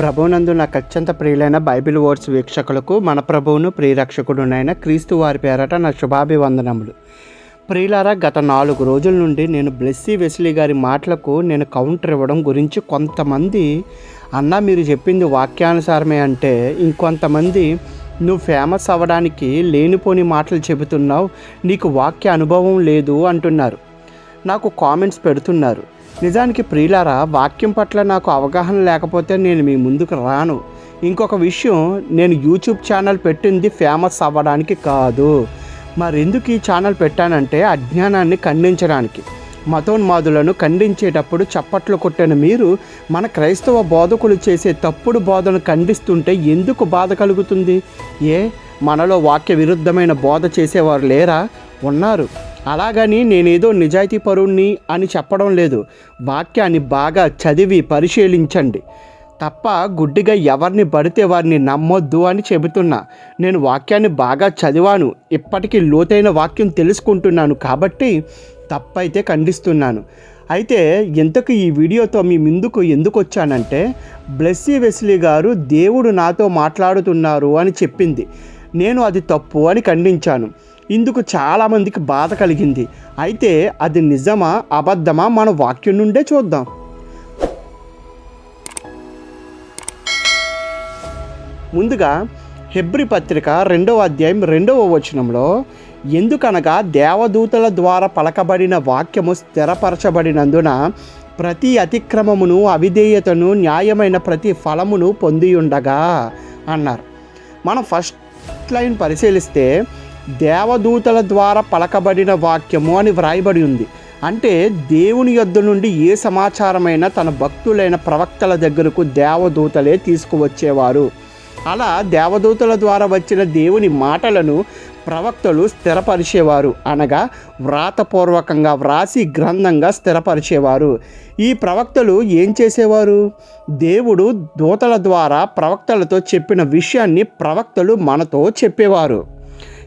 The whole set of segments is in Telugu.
ప్రభునందు నాకు అత్యంత ప్రియులైన బైబిల్ వర్డ్స్ వీక్షకులకు మన ప్రభువును ప్రియరక్షకుడునైన క్రీస్తు వారి పేరట నా శుభాభివందనములు. ప్రియులారా గత నాలుగు రోజుల నుండి నేను బ్లెస్సీ వెస్లీ గారి మాటలకు నేను కౌంటర్ ఇవ్వడం గురించి కొంతమంది అన్న మీరు చెప్పింది వాక్యానుసారమే అంటే ఇంకొంతమంది నువ్వు ఫేమస్ అవ్వడానికి లేనిపోని మాటలు చెబుతున్నావు నీకు వాక్య అనుభవం లేదు అంటున్నారు. నాకు కామెంట్స్ పెడుతున్నారు. నిజానికి ప్రియులారా వాక్యం పట్ల నాకు అవగాహన లేకపోతే నేను మీ ముందుకు రాను. ఇంకొక విషయం నేను యూట్యూబ్ ఛానల్ పెట్టింది ఫేమస్ అవ్వడానికి కాదు. మరెందుకు ఈ ఛానల్ పెట్టానంటే అజ్ఞానాన్ని ఖండించడానికి. మతోన్మాదులను ఖండించేటప్పుడు చప్పట్లు కొట్టిన మీరు మన క్రైస్తవ బోధకులు చేసే తప్పుడు బోధను ఖండిస్తుంటే ఎందుకు బాధ కలుగుతుంది? ఏ? మనలో వాక్య విరుద్ధమైన బోధ చేసేవారు లేరా? ఉన్నారు. అలాగని నేనేదో నిజాయితీ పరుణ్ణి అని చెప్పడం లేదు. వాక్యాన్ని బాగా చదివి పరిశీలించండి. తప్ప గుడ్డిగా ఎవరిని పడితే వారిని నమ్మొద్దు అని చెబుతున్నా. నేను వాక్యాన్ని బాగా చదివాను. ఇప్పటికీ లోతైన వాక్యం తెలుసుకుంటున్నాను కాబట్టి తప్పైతే ఖండిస్తున్నాను. అయితే ఇంతకు ఈ వీడియోతో మీ ముందుకు ఎందుకు వచ్చానంటే బ్లెస్సీ వెస్లీ గారు దేవుడు నాతో మాట్లాడుతున్నారు అని చెప్పింది. నేను అది తప్పు అని ఖండించాను. ఇందుకు చాలామందికి బాధ కలిగింది. అయితే అది నిజమా అబద్ధమా మన వాక్యం నుండే చూద్దాం. ముందుగా హెబ్రి పత్రిక రెండవ అధ్యాయం రెండవ వచనంలో ఎందుకనగా దేవదూతల ద్వారా పలకబడిన వాక్యము స్థిరపరచబడినందున ప్రతి అతిక్రమమును అవిధేయతను న్యాయమైన ప్రతి ఫలమును పొంది ఉండగా అన్నారు. మనం ఫస్ట్ లైన్ పరిశీలిస్తే దేవదూతల ద్వారా పలకబడిన వాక్యము అని వ్రాయబడి ఉంది. అంటే దేవుని యొద్ద నుండి ఏ సమాచారమైనా తన భక్తులైన ప్రవక్తల దగ్గరకు దేవదూతలే తీసుకువచ్చేవారు. అలా దేవదూతల ద్వారా వచ్చిన దేవుని మాటలను ప్రవక్తలు స్థిరపరిచేవారు. అనగా వ్రాతపూర్వకంగా వ్రాసి గ్రంథంగా స్థిరపరిచేవారు. ఈ ప్రవక్తలు ఏం చేసేవారు? దేవుడు దూతల ద్వారా ప్రవక్తలతో చెప్పిన విషయాన్ని ప్రవక్తలు మనతో చెప్పేవారు.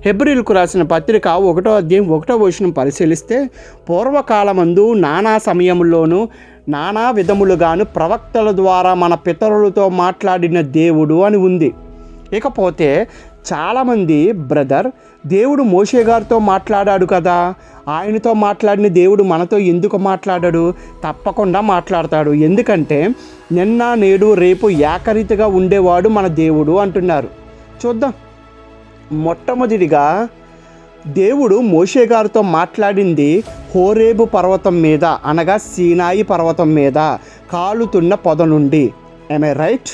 హెబ్రిల్కు రాసిన పత్రిక ఒకటో అధ్యాయం ఒకటో వచనం పరిశీలిస్తే పూర్వకాలమందు నానా సమయంలోనూ నానా విధములుగాను ప్రవక్తల ద్వారా మన పితరులతో మాట్లాడిన దేవుడు అని ఉంది. ఇకపోతే చాలామంది బ్రదర్ దేవుడు మోషే గారితో మాట్లాడాడు కదా. ఆయనతో మాట్లాడిన దేవుడు మనతో ఎందుకు మాట్లాడాడు? తప్పకుండా మాట్లాడతాడు. ఎందుకంటే నిన్న నేడు రేపు ఏకరీతిగా ఉండేవాడు మన దేవుడు అంటున్నారు. చూద్దాం. మొట్టమొదటిగా దేవుడు మోషే గారితో మాట్లాడింది హోరేబు పర్వతం మీద అనగా సీనాయి పర్వతం మీద కాలుతున్న పొద నుండి. ఐ రైట్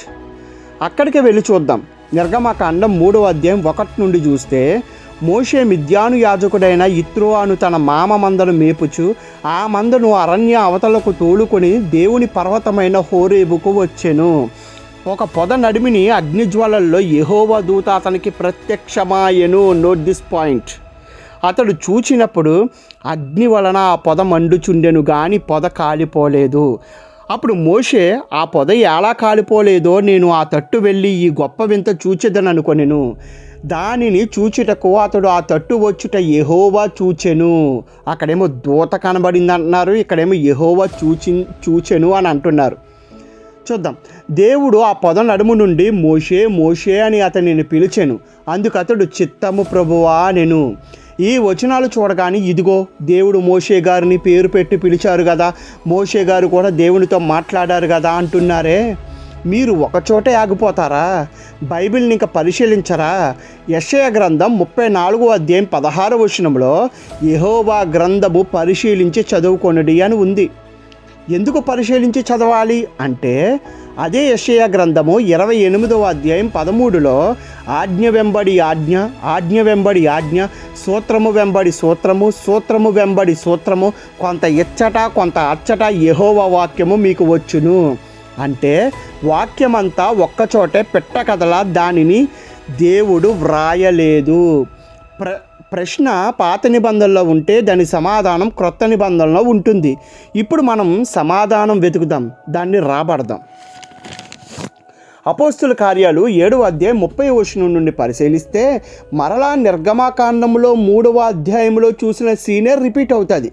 అక్కడికి వెళ్ళి చూద్దాం. నిర్గమకాండం మూడవ అధ్యాయం ఒకటి నుండి చూస్తే మోషే మిద్యాను యాజకుడైన ఇత్రో అను తన మామ మందను మేపుచు ఆ మందను అరణ్య అవతలకు తోలుకొని దేవుని పర్వతమైన హోరేబుకు వచ్చెను. ఒక పొద నడిమిని అగ్నిజ్వాలల్లో యహోవ దూత అతనికి ప్రత్యక్షమాయను నోట్ దిస్ పాయింట్. అతడు చూచినప్పుడు అగ్ని వలన ఆ పొద మండుచుండెను కానీ పొద కాలిపోలేదు. అప్పుడు మోషే ఆ పొద ఎలా కాలిపోలేదో నేను ఆ తట్టు వెళ్ళి ఈ గొప్ప వింత చూచెదను అనుకొనెను. దానిని చూచుటకు అతడు ఆ తట్టు వచ్చుట ఎహోవా చూచెను. అక్కడేమో దూత కనబడింది అంటున్నారు ఇక్కడేమో ఎహోవా చూచి చూచెను అని అంటున్నారు. చూద్దాం. దేవుడు ఆ పొద నడుము నుండి మోషే మోషే అని అతనిని పిలిచాను. అందుకు అతడు చిత్తము ప్రభువా నేను ఈ వచనాలు చూడగానే ఇదిగో దేవుడు మోషే గారిని పేరు పెట్టి పిలిచారు కదా మోషే గారు కూడా దేవునితో మాట్లాడారు కదా అంటున్నారే. మీరు ఒకచోటే ఆగిపోతారా? బైబిల్ని ఇంకా పరిశీలించరా? యశయ గ్రంథం ముప్పై నాలుగో అధ్యాయం పదహారు వచనంలో యహోవా గ్రంథము పరిశీలించి చదువుకొనడి అని ఉంది. ఎందుకు పరిశీలించి చదవాలి అంటే అదే యషయ గ్రంథము ఇరవై ఎనిమిదవ అధ్యాయం పదమూడులో ఆజ్ఞ వెంబడి ఆజ్ఞ ఆజ్ఞ వెంబడి ఆజ్ఞ సూత్రము వెంబడి సూత్రము సూత్రము వెంబడి సూత్రము కొంత ఇచ్చట కొంత అచ్చట యహోవ వాక్యము మీకు వచ్చును. అంటే వాక్యమంతా ఒక్కచోటే పెట్ట కదలా దానిని దేవుడు వ్రాయలేదు. ప్ర ప్రశ్న పాత నిబంధనలో ఉంటే దాని సమాధానం క్రొత్త నిబంధనలో ఉంటుంది. ఇప్పుడు మనం సమాధానం వెతుకుదాం. దాన్ని రాబడదాం. అపోస్తుల కార్యాలు ఏడవ అధ్యాయం ముప్పై వచనం నుండి పరిశీలిస్తే మరలా నిర్గమాకాండంలో మూడవ అధ్యాయంలో చూసిన సీనియర్ రిపీట్ అవుతుంది.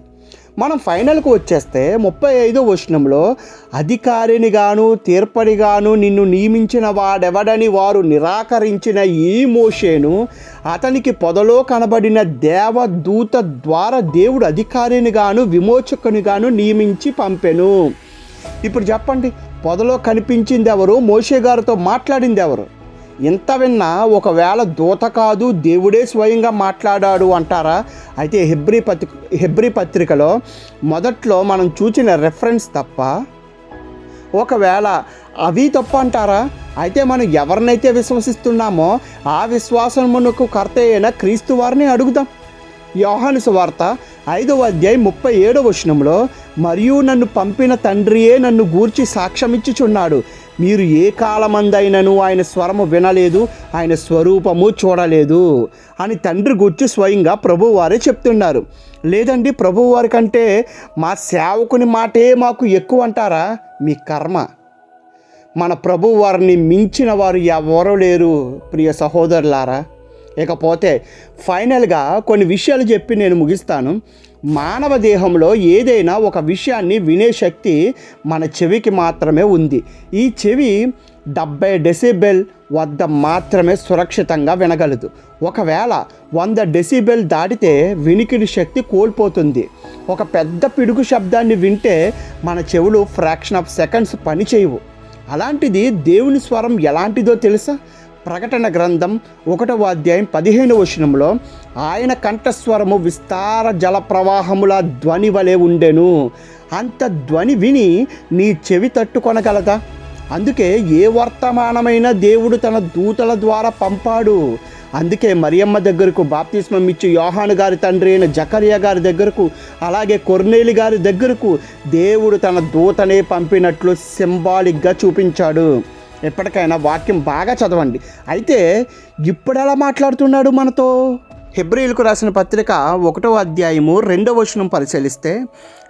మనం ఫైనల్కు వచ్చేస్తే ముప్పై ఐదో వచనంలో అధికారిని గాను నిన్ను నియమించిన వాడెవడని వారు నిరాకరించిన ఈ మోషేను అతనికి పొదలో కనబడిన దేవదూత ద్వారా దేవుడు అధికారిని గాను విమోచకుని గాను నియమించి పంపెను. ఇప్పుడు చెప్పండి పొదలో కనిపించింది ఎవరు మోషే గారితో మాట్లాడింది ఎవరు ఇంత విన్నా ఒకవేళ దూత కాదు దేవుడే స్వయంగా మాట్లాడాడు అంటారా? అయితే హెబ్రి పత్రిక హెబ్రి పత్రికలో మొదట్లో మనం చూసిన రెఫరెన్స్ తప్ప ఒకవేళ అవి తప్ప అంటారా? అయితే మనం ఎవరినైతే విశ్వసిస్తున్నామో ఆ విశ్వాసమునకు కర్త అయిన క్రీస్తు వారిని అడుగుదాం. యోహాను సువార్త ఐదవ అధ్యాయం ముప్పై ఏడవ వచనంలో మరియు నన్ను పంపిన తండ్రియే నన్ను గూర్చి సాక్ష్యమిచ్చుచున్నాడు. మీరు ఏ కాలమందైనను ఆయన స్వరము వినలేదు ఆయన స్వరూపము చూడలేదు అని తండ్రి గుర్చి స్వయంగా ప్రభువారే చెప్తున్నారు. లేదండి ప్రభువారి కంటే మా సేవకుని మాటే మాకు ఎక్కువ అంటారా? మీ కర్మ. మన ప్రభువారిని మించిన వారు ఎవరూ లేరు ప్రియ సహోదరులారా. ఇకపోతే ఫైనల్గా కొన్ని విషయాలు చెప్పి నేను ముగిస్తాను. మానవ దేహంలో ఏదైనా ఒక విషయాన్ని వినే శక్తి మన చెవికి మాత్రమే ఉంది. ఈ చెవి డెబ్బై డెసిబెల్ వద్ద మాత్రమే సురక్షితంగా వినగలదు. ఒకవేళ వంద డెసిబెల్ దాటితే వినికిడి శక్తి కోల్పోతుంది. ఒక పెద్ద పిడుగు శబ్దాన్ని వింటే మన చెవులు ఫ్రాక్షన్ ఆఫ్ సెకండ్స్ పనిచేయవు అలాంటిది దేవుని స్వరం ఎలాంటిదో తెలుసా? ప్రకటన గ్రంథం ఒకటవ అధ్యాయం పదిహేను వచనంలో ఆయన కంఠస్వరము విస్తార జల ప్రవాహముల ధ్వని వలె ఉండెను. అంత ధ్వని విని నీ చెవి తట్టుకొనగలదా? అందుకే ఏ వర్తమానమైన దేవుడు తన దూతల ద్వారా పంపాడు? అందుకే మరియమ్మ దగ్గరకు బాప్తిస్మం ఇచ్చి యోహాను గారి తండ్రి అయిన జకరియా గారి దగ్గరకు అలాగే కొర్నేలి గారి దగ్గరకు దేవుడు తన దూతనే పంపినట్లు సింబాలిక్గా చూపించాడు. ఎప్పటికైనా వాక్యం బాగా చదవండి. అయితే ఇప్పుడు ఎలా మాట్లాడుతున్నాడు మనతో? హెబ్రిల్కు రాసిన పత్రిక ఒకటో అధ్యాయము రెండవ వచనం పరిశీలిస్తే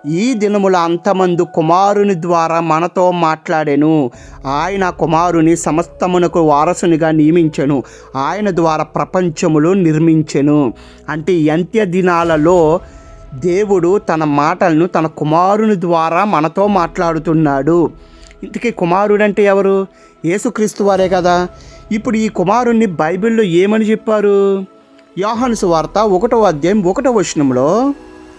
ఈ దినముల అంతమందు కుమారుని ద్వారా మనతో మాట్లాడెను. ఆయన కుమారుని సమస్తమునకు వారసునిగా నియమించెను. ఆయన ద్వారా ప్రపంచములు నిర్మించెను. అంటే అంత్య దినాలలో దేవుడు తన మాటలను తన కుమారుని ద్వారా మనతో మాట్లాడుతున్నాడు. ఇంతకీ కుమారుడు అంటే ఎవరు? యేసుక్రీస్తు వారే కదా. ఇప్పుడు ఈ కుమారుణ్ణి బైబిల్లో ఏమని చెప్పారు? యోహాను సువార్త ఒకటో అధ్యాయం ఒకటో వచనంలో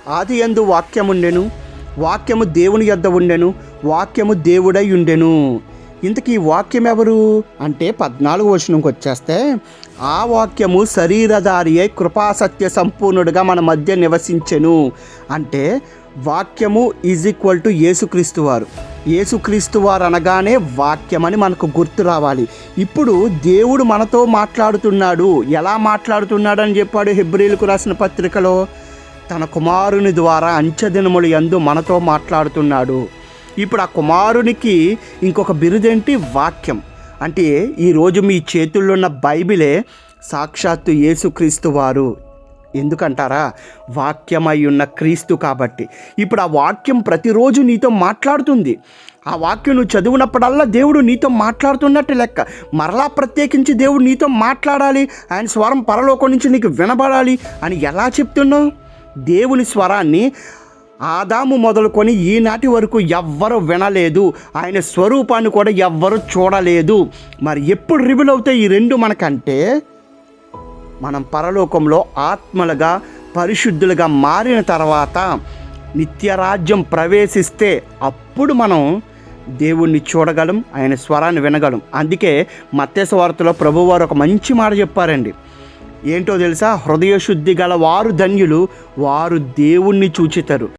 ఆది ఎందు వాక్యముండెను వాక్యము దేవుని యొద్ద ఉండెను వాక్యము దేవుడై ఉండెను. ఇంతకీ వాక్యం ఎవరు అంటే పద్నాలుగు వచనంకి వచ్చేస్తే ఆ వాక్యము శరీరధారి అయి కృపాసత్య సంపూర్ణుడిగా మన మధ్య నివసించెను. అంటే వాక్యము ఈజ్ ఈక్వల్ టు యేసుక్రీస్తు వారు. యేసుక్రీస్తు వారు అనగానే వాక్యమని మనకు గుర్తు రావాలి. ఇప్పుడు దేవుడు మనతో మాట్లాడుతున్నాడు. ఎలా మాట్లాడుతున్నాడు అని చెప్పాడు హెబ్రిలకు రాసిన పత్రికలో? తన కుమారుని ద్వారా అంచెదినములు యందు మనతో మాట్లాడుతున్నాడు. ఇప్పుడు ఆ కుమారునికి ఇంకొక బిరుదేంటి? వాక్యం. అంటే ఈరోజు మీ చేతుల్లో ఉన్న బైబిలే సాక్షాత్తు యేసుక్రీస్తు వారు. ఎందుకంటారా? వాక్యమై ఉన్న క్రీస్తు కాబట్టి. ఇప్పుడు ఆ వాక్యం ప్రతిరోజు నీతో మాట్లాడుతుంది. ఆ వాక్యం నువ్వు చదివినప్పుడల్లా దేవుడు నీతో మాట్లాడుతున్నట్టు లెక్క. మరలా ప్రత్యేకించి దేవుడు నీతో మాట్లాడాలి ఆయన స్వరం పరలోకం నుంచి నీకు వినబడాలి అని ఎలా చెప్తున్నావు? దేవుని స్వరాన్ని ఆదాము మొదలుకొని ఈనాటి వరకు ఎవ్వరు వినలేదు. ఆయన స్వరూపాన్ని కూడా ఎవ్వరు చూడలేదు. మరి ఎప్పుడు రివీల్ అవుతాయి ఈ రెండు మనకంటే? మనం పరలోకంలో ఆత్మలుగా పరిశుద్ధులుగా మారిన తర్వాత నిత్యరాజ్యం ప్రవేశిస్తే అప్పుడు మనం దేవుణ్ణి చూడగలం ఆయన స్వరాన్ని వినగలం. అందుకే మత్స్య వార్తలో ప్రభువారు ఒక మంచి మాట చెప్పారండి. ఏంటో తెలుసా? హృదయ శుద్ధి గల వారు ధన్యులు వారు దేవుణ్ణి చూచితారు.